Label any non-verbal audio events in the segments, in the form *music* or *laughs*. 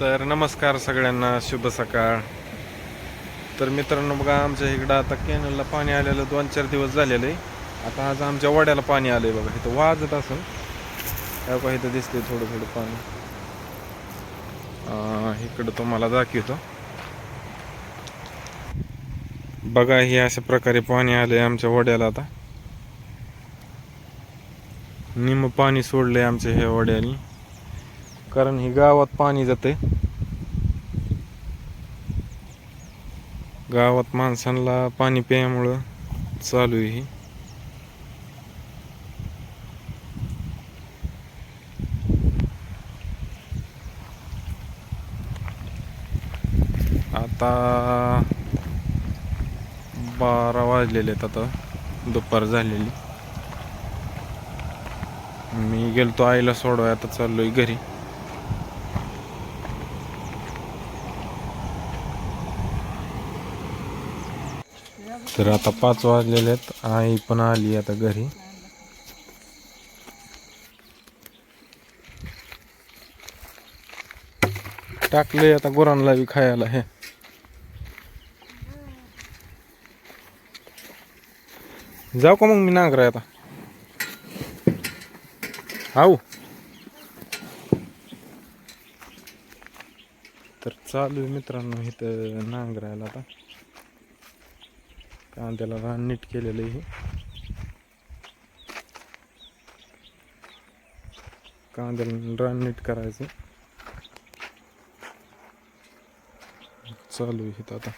तर नमस्कार सगळ्यांना शुभ सकाळ. तर मित्रांनो बघा आमच्या इकडं आता कॅनलला पाणी आलेलं दोन चार दिवस झालेलं. आहे आता आज आमच्या वड्याला पाणी आलंय बघा इथं वाजत असेल काय बघा इथं दिसते थोडं थोडं पाणी इकडं तुम्हाला दाखवतो. बघा हे अशा प्रकारे पाणी आलंय आमच्या वड्याला आता. निम पाणी सोडलंय आमच्या ह्या वड्यानी. कारण ही गावात पाणी जाते गावात माणसांना पाणी प्यायमुळं चालू आहे ही. आता बारा वाजलेले आहेत आता. दुपार झालेली. मी गेलतो आईला सोडवाय आता चाललोय घरी. तर आता पाच वाजलेले आहेत. आई पण आली आता घरी. टाकले आता गुरांना बी खायला हे. जाऊ का मग मी नांगराय आता? आऊ तर चालू आहे मित्रांनो इथं नांगरायला आता. कांद्याला रान नीट केलेलं आहे. कांद्याला रान नीट करायचं. चालू आहे आता.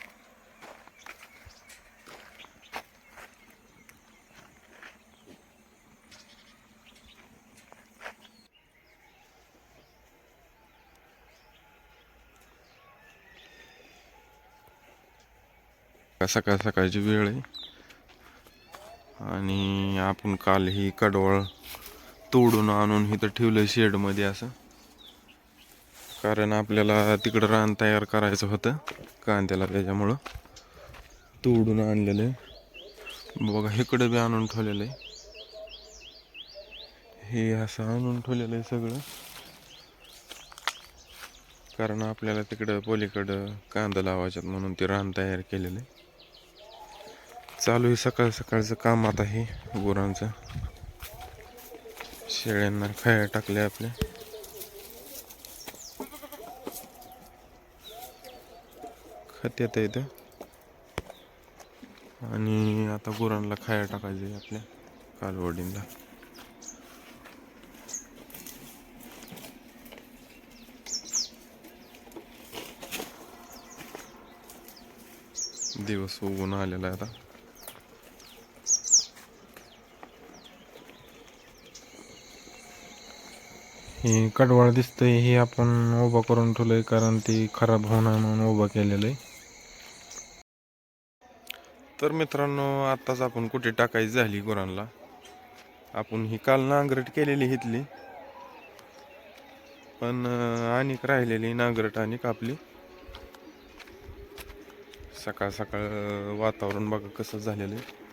आता सकाळ सकाळची वेळ आहे. आणि आपण काल ही कडवळ तोडून आणून इथं ठेवलं शेडमध्ये असं. कारण आपल्याला तिकडं रान तयार करायचं होतं कांद्याला त्याच्यामुळं. तोडून आणलेलं आहे. बघा इकडं बी आणून ठेवलेलं आहे. हे असं आणून ठेवलेलं आहे सगळं. कारण आपल्याला तिकडं पलीकडं कांदा लावायच्यात म्हणून ते रान तयार केलेलं आहे. चालू आहे. सकाळ सकाळचं काम आता हे गुरांचं. शेळ्यांना खाया टाकल्या आपल्या. खत येतं आणि आता गुरांना खाया टाकायचं आपल्या कालवडींना. दिवस उगून आलेला आहे आता. हे कडवळ दिसतंय ही आपण उभं करून ठेवलंय कारण ती खराब होऊ नये म्हणून उभं केलेलं आहे तर मित्रांनो आत्ताच आपण कुठे टाकायची झाली गुरांना. आपण ही काल नांगरट केलेली हितली पण आणिक राहिलेली नांगरट आणि आपली. सकाळ सकाळ वातावरण बघा कसं झालेलं आहे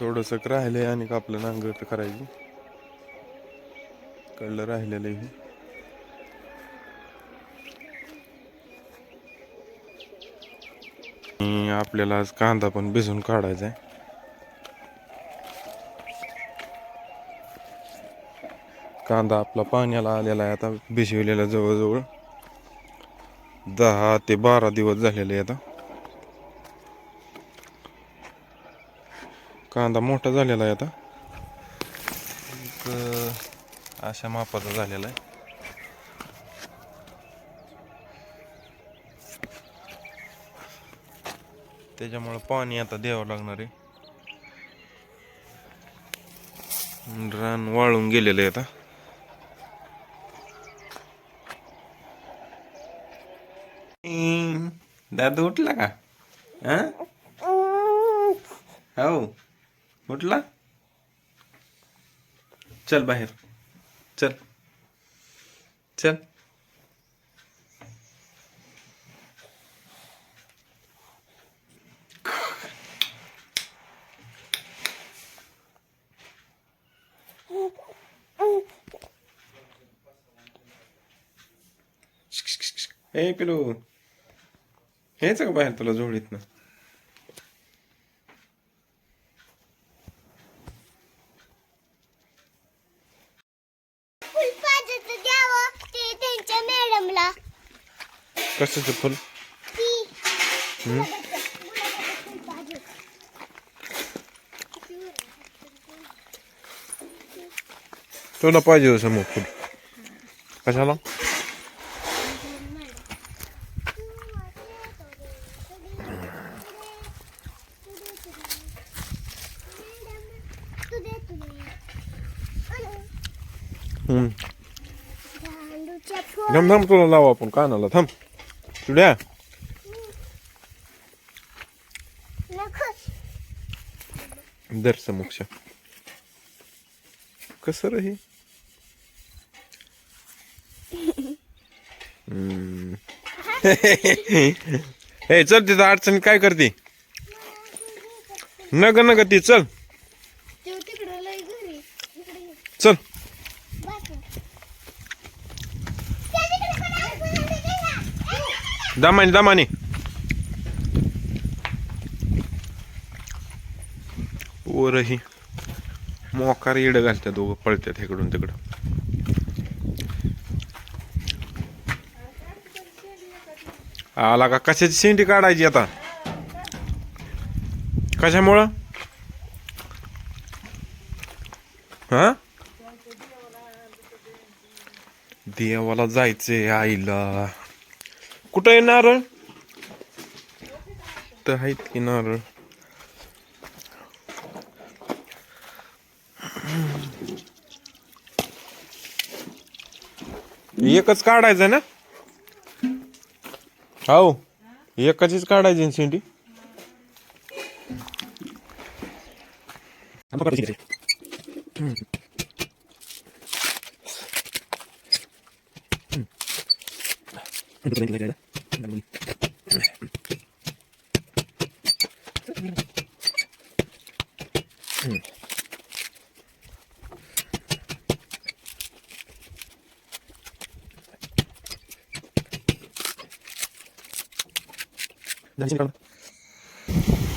थोडंसं राहिलंय आणि आपलं नांगरट करायची. कळलं राहिलेलं आहे हे. आणि आपल्याला आज कांदा पण भिजून काढायचा आहे. कांदा आपला पाण्याला आलेला आहे आता भिजवलेला जवळजवळ. दहा ते बारा दिवस झालेले आहे आता कांदा मोठा झालेला आहे आता. एक, अशा मापाचा झालेला आहे. त्याच्यामुळं पाणी आता द्यावं लागणार आहे. रान वाळून गेलेलं आहे आता. दादू उठला का? हो. म्हटला? चल बाहेर. चल. चल. ए पिलू. हेच का बाहेर तुला जोडीत ना कशाचं फुल ती हम्म? तुला पाहिजे समोर फुल कशाला हम्म. गांडूच्या फुल थांब थांब तुला लावा आपण कानाला थांब चुड्या दर समोक्ष कसं रे हे. हे चल तिथं अडचण काय करते नग नग ती चल ते तिकडं लय घरी इकडे ये. चल बस ना. त्या तिकडे पण आहे, पुन्हा तिकडे जा. ए, दामानी दामानी वरही मोकार इड घालतात दोघं पळतात इकडून तिकडं. आला का? कशाची शेंडी काढायची आता? कशामुळं? हा? देवाला जायचंय आईला. कुठं आहे नारळ तर आहेत की नारळ एकच काढायचं ना? हो एकाचीच काढायची शेंडी?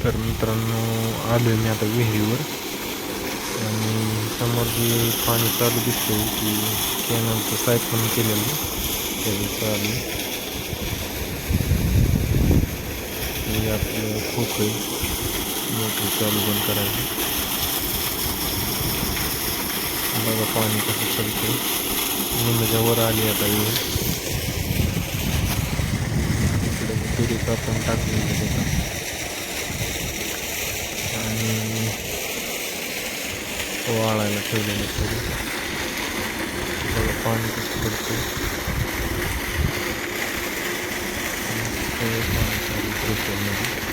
तर मित्रांनो आलोय मी आता विहिरीवर आणि समोर जे पाणी चालू दिसतंय की कॅनलचं सायफन केलेलं त्याचं चालू हे आपलं खोक आहे मोटर चालू बंद करायची. बघा पाणी कसं चालतंय. निम्म्याच्या वर आली आता येऊन इकडे तुरीचं आपण टाकलेलं त्याचा. आणि वाळायला ठेवलेलं तरी. बघा पाणी कसं पडतं प्रेशरमध्ये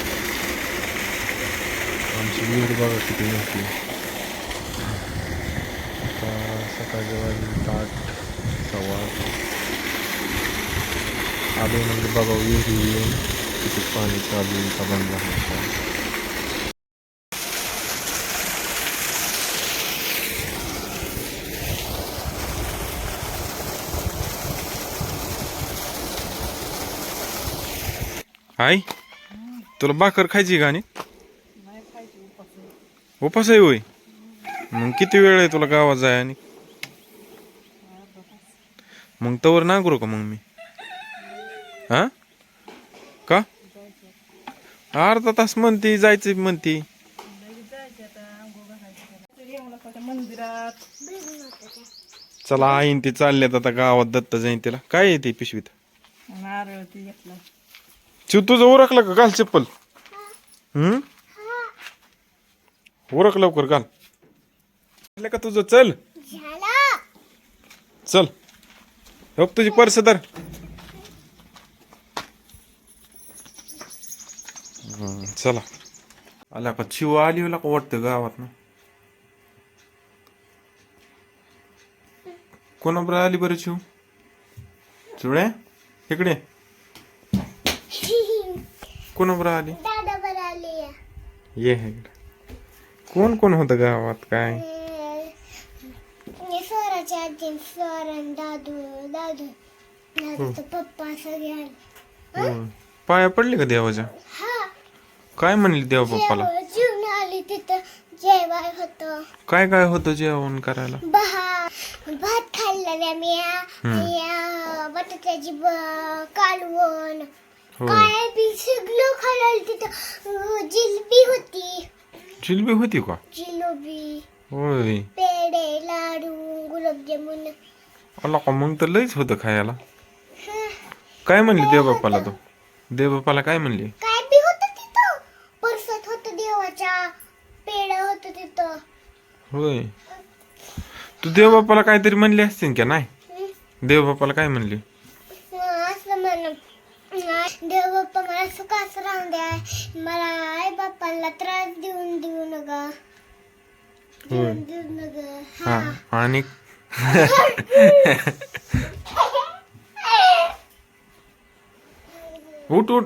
आमची विहीर बघा किती मोठी आहे. आता सकाळच्या वाजले आठ सव्वा आठ. आलो म्हणजे बघा विहिरी येऊन किती पाणी चालू आहे का बंद आहे का हाय तुला भाकर खायची का आणि? उपास आहे होय. मग किती वेळ आहे तुला गावात जाय आणि मग तवर ना करू का मग मी? हा? का? अर्धा तास म्हणती जायचं म्हणती. चला आईन ती चालल्यात आता गावात दत्त जयंतीला. काय आहे ते पिशवीत? चिव तुझं उरकलं का? घाल चप्पल. हम्म? उरक लवकर घाल. का तुझं? चल. झाला. चल. हो तुझी पर्स तर चला. आला का? चिव आली होला का वाटतं गावात ना? कोणाबरोबर आली बरं चिव? चुड्या इकडे. कोणाबरोबर आली? दादा बरं आली ये इकडे कोण कोण होतं गावात काय? स्वराच्या आजी स्वरण दादू दादू. नाही तर पप्पा सगळे आले. होय. पाया पडले का देवाच्या? हा. काय म्हणली देवा पप्पाला? जेव- जेवण आली तिथं जेवाय होतं. काय काय होतं जेवण करायला? बहा भात खाल्लेला मी या बटाट्याची ब- कालवण. काय बी सगळं खाल्लं तिथं जिलबी होती. जिलबी होती का? जिलोबी. होय. पेढे लाडू गुलाबजामुन. आला का? मग तर लईच होतं खायला. काय म्हणली देवबाप्पाला तो? देवबाप्पाला काय म्हणली? काय बी होतं तिथं. परसत होतं देवाच्या पेढ होतं तिथं. होय. तू देवबाप्पाला काहीतरी म्हणली असतील का? नाही. हं? देवबाप्पाला काय म्हणली? देव बाप्पा मला सुखास राहून द्या. मला आई बाप्पाला त्रास देऊन देऊ नका. होय. देऊन देऊ नका. हा. आणि? *laughs* उठ उठ.